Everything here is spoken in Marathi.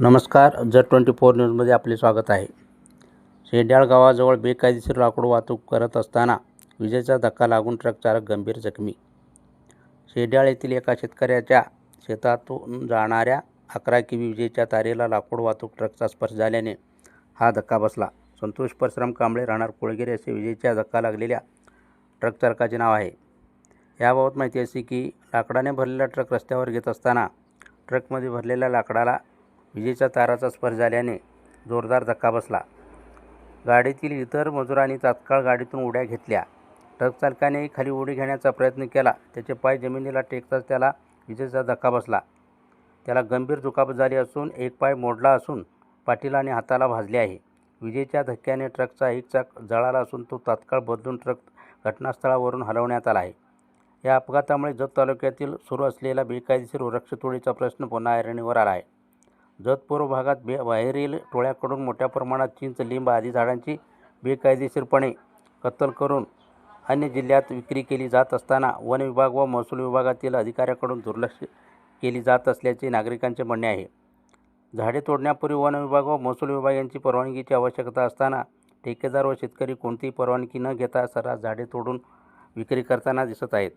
नमस्कार जर ट्वेंटी फोर न्यूजमध्ये आपले स्वागत आहे. शेड्याळ गावाजवळ बेकायदेशीर लाकूड वाहतूक करत असताना विजेचा धक्का लागून ट्रक चालक गंभीर जखमी. शेड्याळ येथील एका शेतकऱ्याच्या शेतातून जाणाऱ्या अकरा किवी विजेच्या तारेला लाकूड वाहतूक ट्रकचा स्पर्श झाल्याने हा धक्का बसला. संतोष परशुराम कांबळे राहणार कोळगिरी असे विजेच्या धक्का लागलेल्या ट्रक चालकाचे नाव आहे. याबाबत माहिती अशी की लाकडाने भरलेला ट्रक रस्त्यावर घेत असताना ट्रकमध्ये भरलेल्या लाकडाला विजेच्या ताराचा स्पर्श झाल्याने जोरदार धक्का बसला. गाडीतील इतर मजुरांनी तात्काळ गाडीतून उड्या घेतल्या. ट्रक चालकानेही खाली उडी घेण्याचा प्रयत्न केला. त्याचे पाय जमिनीला टेकताच त्याला विजेचा धक्का बसला. त्याला गंभीर दुखापत झाली असून एक पाय मोडला असून पाठीला आणि हाताला भाजले आहे. विजेच्या धक्क्याने ट्रकचा एक चाक जळाला असून तो तात्काळ बदलून ट्रक घटनास्थळावरून हलवण्यात आला आहे. या अपघातामुळे जत तालुक्यातील सुरू असलेला बेकायदेशीर वृक्षतोडीचा प्रश्न पुन्हा ऐरणीवर आला आहे. जत पूर्व भागात बे बाहेरील टोळ्याकडून मोठ्या प्रमाणात चिंच लिंब आदी झाडांची बेकायदेशीरपणे कत्तल करून अन्य जिल्ह्यात विक्री केली जात असताना वन विभाग व महसूल विभागातील अधिकाऱ्याकडून दुर्लक्ष केली जात असल्याचे नागरिकांचे म्हणणे आहे. झाडे तोडण्यापूर्वी वन विभाग व महसूल विभाग यांची परवानगीची आवश्यकता असताना ठेकेदार व शेतकरी कोणतीही परवानगी न घेता सर्रास झाडे तोडून विक्री करताना दिसत आहेत.